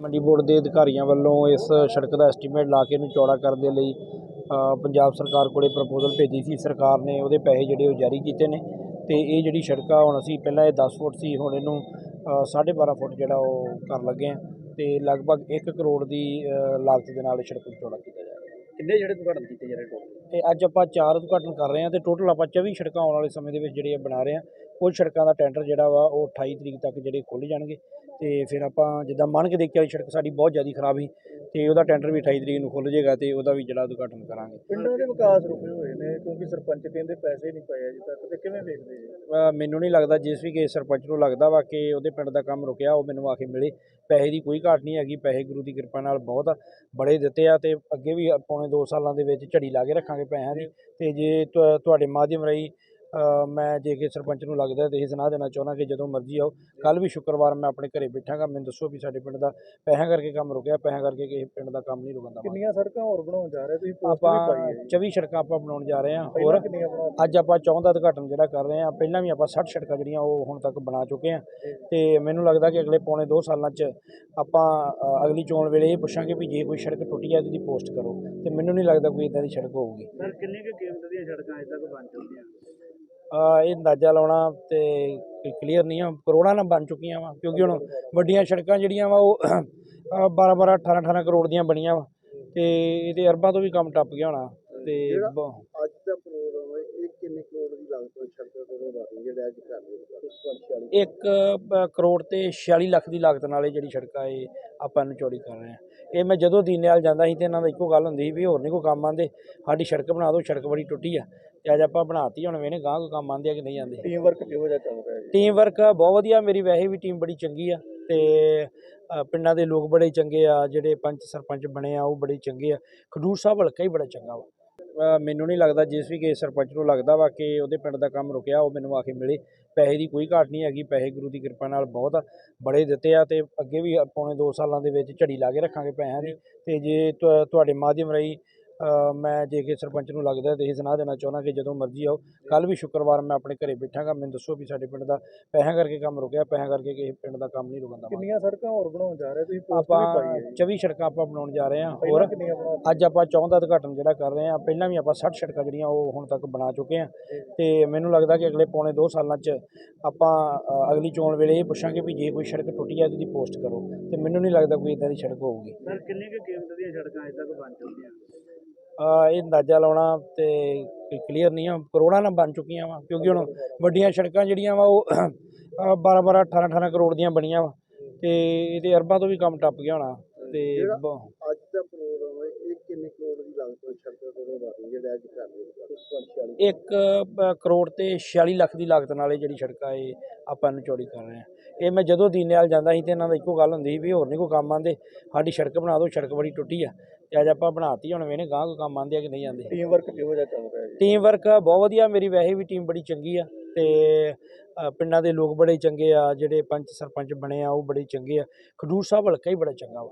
Board ਦੇ ਅਧਿਕਾਰੀਆਂ ਵੱਲੋਂ ਇਸ ਸੜਕ ਦਾ ਐਸਟੀਮੇਟ ਲਾ ਕੇ ਇਹਨੂੰ ਚੌੜਾ ਕਰਨ ਦੇ ਲਈ ਪੰਜਾਬ ਸਰਕਾਰ ਕੋਲੇ ਪ੍ਰਪੋਜ਼ਲ ਭੇਜੀ ਸੀ। ਸਰਕਾਰ ਨੇ ਉਹਦੇ ਪੈਸੇ ਜਿਹੜੇ ਉਹ ਜਾਰੀ ਕੀਤੇ ਨੇ ਤੇ ਇਹ ਜਿਹੜੀ ਸੜਕ ਆ ਹੁਣ ਅਸੀਂ ਪਹਿਲਾਂ ਇਹ 10 ਫੁੱਟ ਸੀ ਹੁਣ ਇਹਨੂੰ ਅ, ਸਾਢੇ 12 ਫੁੱਟ ਜਿਹੜਾ ਉਹ ਕਰਨ ਲੱਗੇ ਆ ਤੇ ਲਗਭਗ 1 ਕਰੋੜ ਦੀ ਲਾਗਤ ਦੇ ਨਾਲ ਇਹ ਸੜਕ ਨੂੰ ਚੌੜਾ ਕੀਤਾ ਜਾ ਰਿਹਾ। ਕਿੰਨੇ ਜਿਹੜੇ ਉਦਘਾਟਨ ਕੀਤੇ ਜਾ ਰਹੇ ਟੋਟਲ ਤੇ ਅੱਜ ਆਪਾਂ ਚਾਰ ਉਦਘਾਟਨ ਕਰ ਰਹੇ ਹਾਂ ਤੇ ਟੋਟਲ ਆਪਾਂ 24 ਸੜਕਾਂ ਆਉਣ ਵਾਲੇ ਸਮੇਂ ਦੇ ਵਿੱਚ ਜਿਹੜੀਆਂ ਬਣਾ ਰਹੇ ਹਾਂ। ਕੁਝ ਸੜਕਾਂ ਦਾ ਟੈਂਡਰ ਜਿਹੜਾ ਵਾ ਉਹ 28 ਤਰੀਕ ਤੱਕ ਜਿਹੜੇ ਖੁੱਲ੍ਹ ਜਾਣਗੇ। ਤੇ ਫਿਰ ਆਪਾਂ ਜਿੱਦਾਂ ਮੰਨ ਕੇ ਦੇਖਿਆ ਸੜਕ ਸਾਡੀ ਬਹੁਤ ਜ਼ਿਆਦਾ ਖਰਾਬ ਸੀ ਤੇ ਉਹਦਾ ਟੈਂਡਰ ਵੀ 28 ਤਰੀਕ ਨੂੰ ਖੁੱਲ੍ਹ ਜਾਏਗਾ ਤੇ ਉਹਦਾ ਵੀ ਜਿਹੜਾ ਉਦਘਾਟਨ ਕਰਾਂਗੇ। ਪਿੰਡਾਂ ਦੇ ਵਿਕਾਸ ਰੁਕੇ ਹੋਏ ਨੇ ਕਿਉਂਕਿ ਸਰਪੰਚ ਕਹਿੰਦੇ ਪੈਸੇ ਨਹੀਂ ਪਏ ਅਜੇ ਤੱਕ ਤੇ ਕਿਵੇਂ ਵੇਖਦੇ ਜੀ? ਮੈਨੂੰ ਨਹੀਂ ਲੱਗਦਾ ਜਿਸ ਵੀ ਕਿਸੇ ਸਰਪੰਚ ਨੂੰ ਲੱਗਦਾ ਵਾ ਕਿ ਉਹਦੇ ਪਿੰਡ ਦਾ ਕੰਮ ਰੁਕਿਆ ਉਹ ਮੈਨੂੰ ਆ ਕੇ ਮਿਲੇ। ਪੈਸੇ ਦੀ ਕੋਈ ਘਾਟ ਨਹੀਂ ਹੈਗੀ ਪੈਸੇ ਗੁਰੂ ਦੀ ਕਿਰਪਾ ਨਾਲ ਬਹੁਤ ਬੜੇ ਦਿੱਤੇ ਆ ਤੇ ਅੱਗੇ ਵੀ ਪੌਣੇ 2 ਸਾਲਾਂ ਦੇ ਵਿੱਚ ਝੜੀ ਲਾ ਕੇ ਰੱਖਾਂਗੇ ਪੈਸਿਆਂ ਦੀ। ਤੇ ਜੇ ਤੁਹਾਡੇ ਮਾਧਿਅਮ ਰਾਹੀਂ ਮੈਂ ਜੇ ਕਿ ਸਰਪੰਚ ਨੂੰ ਲੱਗਦਾ ਤੇ ਇਹ ਸੁਣਾ ਦੇਣਾ ਚਾਹੁੰਦਾ ਕਿ ਜਦੋਂ ਮਰਜ਼ੀ ਆਓ ਕੱਲ ਵੀ ਸ਼ੁੱਕਰਵਾਰ ਮੈਂ ਆਪਣੇ ਘਰੇ ਬੈਠਾਂਗਾ ਮੈਨੂੰ ਦੱਸੋ ਵੀ ਸਾਡੇ ਪਿੰਡ ਦਾ ਪੈਸਿਆਂ ਕਰਕੇ ਕੰਮ ਰੁਕਿਆ ਪੈਸਿਆਂ ਕਰਕੇ ਕਿਸੇ ਪਿੰਡ ਦਾ ਕੰਮ ਨਹੀਂ ਰੁਕਣ ਦਾ ਕਿੰਨੀਆਂ ਸੜਕਾਂ ਹੋਰ ਬਣਾਉਣ ਜਾ ਰਹੇ ਤੁਸੀਂ? ਪੋਸਟ ਵੀ ਪਾਈ ਹੈ। ਜੀ 24 ਸੜਕਾਂ ਆਪਾਂ ਬਣਾਉਣ ਜਾ ਰਹੇ ਹਾਂ ਹੋਰ ਅੱਜ ਆਪਾਂ ਚੌਂ ਦਾ ਉਦਘਾਟਨ ਜਿਹੜਾ ਕਰ ਰਹੇ ਹਾਂ ਪਹਿਲਾਂ ਵੀ ਆਪਾਂ 60 ਸੜਕਾਂ ਜਿਹੜੀਆਂ ਉਹ ਹੁਣ ਤੱਕ ਬਣਾ ਚੁੱਕੇ ਹਾਂ। ਤੇ ਮੈਨੂੰ ਲੱਗਦਾ ਕਿ ਅਗਲੇ ਪੌਣੇ 2 ਸਾਲਾਂ 'ਚ ਆਪਾਂ ਅਗਲੀ ਚੋਣ ਵੇਲੇ ਇਹ ਪੁੱਛਾਂਗੇ ਵੀ ਜੇ ਕੋਈ ਸੜਕ ਟੁੱਟੀ ਹੈ ਉਹਦੀ ਪੋਸਟ ਕਰੋ। ਤੇ ਮੈਨੂੰ ਨਹੀਂ ਲੱਗਦਾ ਕੋਈ ਇਦਾਂ ਦੀ ਸੜਕ ਹੋਊਗੀ। ਸਰ ਕਿੰਨੇ ਕੁ ਕੀਮਤ ਦੀਆਂ ਸੜਕਾਂ ਅਜੇ ਤੱਕ ਬਣ ਚੁੱਕੀਆਂ? ਇਹ ਅੰਦਾਜ਼ਾ ਲਾਉਣਾ ਤੇ ਕਲੀਅਰ ਨਹੀਂ ਆ। ਕਰੋੜਾਂ ਨਾਲ ਬਣ ਚੁੱਕੀਆਂ ਵਾ ਕਿਉਂਕਿ ਹੁਣ ਵੱਡੀਆਂ ਸੜਕਾਂ ਜਿਹੜੀਆਂ ਵਾ ਉਹ 12 12 18 18 ਕਰੋੜ ਦੀਆਂ ਬਣੀਆਂ ਵਾ ਤੇ ਇਹਦੇ ਅਰਬਾਂ ਤੋਂ ਵੀ ਕੰਮ ਟੱਪ ਗਿਆ ਹੋਣਾ ਤੇ ਬ- ਅੱਜ ਦਾ ਪ੍ਰੋਗਰਾਮ ਹੈ ਇਹ ਕਿੰਨੇ ਕਰੋੜ ਦੀ ਲਾਗਤ ਨਾਲ ਸੜਕਾਂ ਕੋਲੋਂ ਬਣ ਜਿਹੜਾ ਅੱਜ ਕਰ ਰਹੇ ਇੱਕ ਅ, ਕਰੋੜ ਤੇ 46 ਲੱਖ ਦੀ ਲਾਗਤ ਨਾਲ ਇਹ ਜਿਹੜੀ ਸੜਕ ਆ ਇਹ ਆਪਾਂ ਨੂੰ ਚੌੜੀ ਕਰ ਰਹੇ ਆ ਇਹ ਮੈਂ ਜਦੋਂ ਦੀਨਿਆਲ ਜਾਂਦਾ ਸੀ ਤੇ ਇਹਨਾਂ ਦਾ ਇੱਕੋ ਗੱਲ ਹੁੰਦੀ ਸੀ ਵੀ ਹੋਰ ਨਹੀਂ ਕੋਈ ਕੰਮ ਆਂਦੇ ਸਾਡੀ ਸੜਕ ਬਣਾ ਦਿਓ ਸੜਕ ਬੜੀ ਟੁੱਟੀ ਆ। ਤੇ ਅੱਜ ਆਪਾਂ ਬਣਾਤੀ ਹੁਣ ਵੇਨੇ ਗਾਂ ਕੋਈ ਕੰਮ ਆਂਦੇ ਆ ਕਿ ਨਹੀਂ ਆਂਦੇ ਟੀਮ ਵਰਕ ਕਿਹੋ ਜਿਹਾ ਚੱਲ ਰਿਹਾ ਜੀ? ਟੀਮ ਵਰਕ ਬਹੁਤ ਵਧੀਆ ਮੇਰੀ ਵੈਸੇ ਵੀ ਟੀਮ ਬੜੀ ਚੰਗੀ ਆ। ਤੇ ਅ, ਪਿੰਡਾਂ ਦੇ ਲੋਕ ਬੜੇ ਚੰਗੇ ਆ ਜਿਹੜੇ ਪੰਚ ਸਰਪੰਚ ਬਣੇ ਆ ਉਹ ਬੜੇ ਚੰਗੇ ਆ। ਖਡੂਰ ਸਾਹਿਬ ਹਲਕਾ ਹੀ ਬੜਾ ਚੰਗਾ ਵਾ। ਮੈਨੂੰ ਨਹੀਂ ਲੱਗਦਾ ਜਿਸ ਵੀ ਕਿਸੇ ਸਰਪੰਚ ਨੂੰ ਲੱਗਦਾ ਵਾ ਕਿ ਉਹਦੇ ਪਿੰਡ ਦਾ ਕੰਮ ਰੁਕਿਆ ਉਹ ਮੈਨੂੰ ਆ ਕੇ ਮਿਲੇ। ਪੈਸੇ ਦੀ ਕੋਈ ਘਾਟ ਨਹੀਂ ਹੈਗੀ ਪੈਸੇ ਗੁਰੂ ਦੀ ਕਿਰਪਾ ਨਾਲ ਬਹੁਤ ਬੜੇ ਦਿੱਤੇ ਆ ਤੇ ਅੱਗੇ ਵੀ ਪੌਣੇ 2 ਸਾਲਾਂ ਦੇ ਵਿੱਚ ਝੜੀ ਲਾ ਕੇ ਰੱਖਾਂਗੇ ਪੈਸਿਆਂ ਦੀ। ਤੇ ਜੇ ਤੁਹਾਡੇ ਮਾਧਿਅਮ ਰਾਹੀਂ ਮੈਂ ਜੇ ਕਿ ਸਰਪੰਚ ਨੂੰ ਲੱਗਦਾ ਤੇ ਇਹ ਸੁਣਾ ਦੇਣਾ ਚਾਹੁੰਦਾ ਕਿ ਜਦੋਂ ਮਰਜ਼ੀ ਆਓ ਕੱਲ ਵੀ ਸ਼ੁੱਕਰਵਾਰ ਮੈਂ ਆਪਣੇ ਘਰੇ ਬੈਠਾਂਗਾ ਮੈਨੂੰ ਦੱਸੋ ਵੀ ਸਾਡੇ ਪਿੰਡ ਦਾ ਪੈਸਿਆਂ ਕਰਕੇ ਕੰਮ ਰੁਕਿਆ ਪੈਸਿਆਂ ਕਰਕੇ ਕਿਸੇ ਪਿੰਡ ਦਾ ਕੰਮ ਨਹੀਂ ਰੁਕਣ ਦਾ ਕਿੰਨੀਆਂ ਸੜਕਾਂ ਹੋਰ ਬਣਾਉਣ ਜਾ ਰਹੇ? ਤੁਸੀਂ ਪੋਸਟ ਆਪਾਂ ਵੀ ਪਾਈ ਹੈ। ਜੀ 24 ਸੜਕਾਂ ਆਪਾਂ ਬਣਾਉਣ ਜਾ ਰਹੇ ਹਾਂ ਹੋਰ ਅੱਜ ਆਪਾਂ ਚੌਂ ਦਾ ਉਦਘਾਟਨ ਜਿਹੜਾ ਕਰ ਰਹੇ ਹਾਂ ਪਹਿਲਾਂ ਵੀ ਆਪਾਂ 60 ਸੜਕਾਂ ਜਿਹੜੀਆਂ ਉਹ ਹੁਣ ਤੱਕ ਬਣਾ ਚੁੱਕੇ ਹਾਂ। ਤੇ ਮੈਨੂੰ ਲੱਗਦਾ ਕਿ ਅਗਲੇ ਪੌਣੇ 2 ਸਾਲਾਂ 'ਚ ਆਪਾਂ ਅਗਲੀ ਚੋਣ ਵੇਲੇ ਇਹ ਪੁੱਛਾਂਗੇ ਵੀ ਜੇ ਕੋਈ ਸੜਕ ਟੁੱਟੀ ਹੈ ਉਹਦੀ ਪੋਸਟ ਕਰੋ। ਤੇ ਮੈਨੂੰ ਨਹੀਂ ਲੱਗਦਾ ਕੋਈ ਇਦਾਂ ਦੀ ਸੜਕ ਹੋਊਗੀ। ਸਰ ਕਿੰਨੇ ਕੁ ਕੀਮਤ ਦੀਆਂ ਸੜਕਾਂ ਅਜੇ ਤੱਕ ਬਣ ਚੁੱਕੀਆਂ? ਇਹ ਅੰਦਾਜ਼ਾ ਲਾਉਣਾ ਤੇ ਕਲੀਅਰ ਨਹੀਂ ਆ। ਕਰੋੜਾਂ ਨਾਲ ਬਣ ਚੁੱਕੀਆਂ ਵਾ ਕਿਉਂਕਿ ਹੁਣ ਵੱਡੀਆਂ ਸੜਕਾਂ ਜਿਹੜੀਆਂ ਵਾ ਉਹ 12 12 18 18 ਕਰੋੜ ਦੀਆਂ ਬਣੀਆਂ ਵਾ। ਤੇ ਇਹਦੇ ਅਰਬਾਂ ਤੋਂ ਵੀ ਕੰਮ ਟੱਪ ਗਿਆ ਹੋਣਾ। ਤੇ ਅੱਜ ਦਾ ਪ੍ਰੋਗਰਾਮ ਹੈ ਇਹ ਕਿੰਨੇ ਕਰੋੜ ਦੀ ਲਾਗਤ ਨਾਲ ਸੜਕਾਂ ਕੋਲੋਂ ਬਣ ਜਿਹੜਾ ਅੱਜ ਕਰ ਰਹੇ ਇੱਕ ਕਰੋੜ। ਤੇ 46 ਲੱਖ ਦੀ ਲਾਗਤ ਨਾਲ ਇਹ ਜਿਹੜੀ ਸੜਕ ਇਹ ਆਪਾਂ ਨੂੰ ਚੌੜੀ ਕਰ ਰਹੇ ਆ ਇਹ ਮੈਂ ਜਦੋਂ ਦੀਨਿਆਲ ਜਾਂਦਾ ਸੀ ਤੇ ਇਹਨਾਂ ਦਾ ਇੱਕੋ ਗੱਲ ਹੁੰਦੀ ਸੀ ਵੀ ਹੋਰ ਨਹੀਂ ਕੋਈ ਕੰਮ ਆਂਦੇ ਸਾਡੀ ਸੜਕ ਬਣਾ ਦਿਓ ਸੜਕ ਬੜੀ ਟੁੱਟੀ ਆ। ਤੇ ਅੱਜ ਆਪਾਂ ਬਣਾਤੀ ਹੁਣ ਵੇਨੇ ਗਾਂ ਕੋਈ ਕੰਮ ਆਂਦੇ ਆ ਕਿ ਨਹੀਂ ਆਂਦੇ ਟੀਮ ਵਰਕ ਕਿਹੋ ਜਿਹਾ ਚੱਲ ਰਿਹਾ ਜੀ? ਟੀਮ ਵਰਕ ਬਹੁਤ ਵਧੀਆ ਮੇਰੀ ਵੈਸੇ ਵੀ ਟੀਮ ਬੜੀ ਚੰਗੀ ਆ ਤੇ ਪਿੰਡਾਂ ਦੇ ਲੋਕ ਬੜੇ ਚੰਗੇ ਆ ਜਿਹੜੇ ਪੰਚ ਸਰਪੰਚ ਬਣੇ ਆ ਉਹ ਬੜੇ ਚੰਗੇ ਆ। ਖਡੂਰ ਸਾਹਿਬ ਹਲਕਾ ਹੀ ਬੜਾ ਚੰਗਾ ਵਾ।